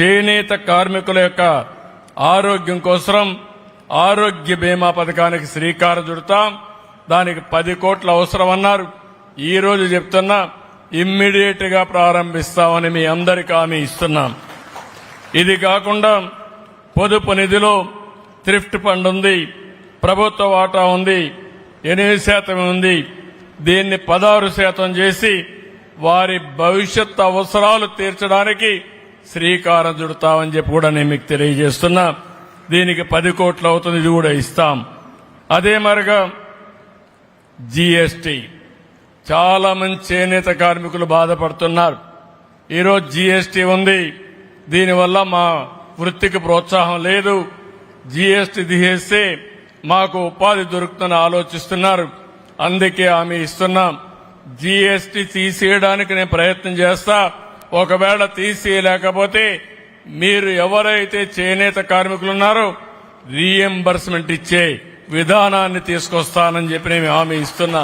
చేనేత కార్మికుల యొక్క ఆరోగ్యం కోసం ఆరోగ్య బీమా పథకానికి శ్రీకారం చుడతాం. దానికి పది కోట్ల అవసరం అన్నారు ఈ రోజు చెప్తున్నా ఇమ్మీడియట్గా ప్రారంభిస్తామని మీ అందరికీ హామీ ఇస్తున్నాం. ఇది కాకుండా పొదుపు నిధిలో థ్రిఫ్ట్ ఫండ్ ఉంది ప్రభుత్వ వాటా ఉంది ఎనిమిది శాతం ఉంది. దీన్ని పదహారు శాతం చేసి వారి భవిష్యత్ అవసరాలు తీర్చడానికి శ్రీకారం చుడతామని చెప్పి కూడా నేను మీకు తెలియజేస్తున్నా. దీనికి పది కోట్లు అవుతుంది ఇది కూడా ఇస్తాం. అదే మరిగా జీఎస్టీ. చాలా మంది చేనేత కార్మికులు బాధపడుతున్నారు. ఈరోజు జీఎస్టీ ఉంది. దీనివల్ల మా వృత్తికి ప్రోత్సాహం లేదు. జీఎస్టీ తీసేస్తే మాకు ఉపాధి దొరుకుతుందని ఆలోచిస్తున్నారు. అందుకే ఆమె ఇస్తున్నాం. జీఎస్టీ తీసేయడానికి నేను ప్రయత్నం చేస్తా. ఒకవేళ తీసేయలేకపోతే మీరు ఎవరైతే చేనేత కార్మికులు ఉన్నారో రీఎంబర్స్మెంట్ ఇచ్చే విధానాన్ని తీసుకొస్తానని చెప్పి నేను హామీ ఇస్తున్నా.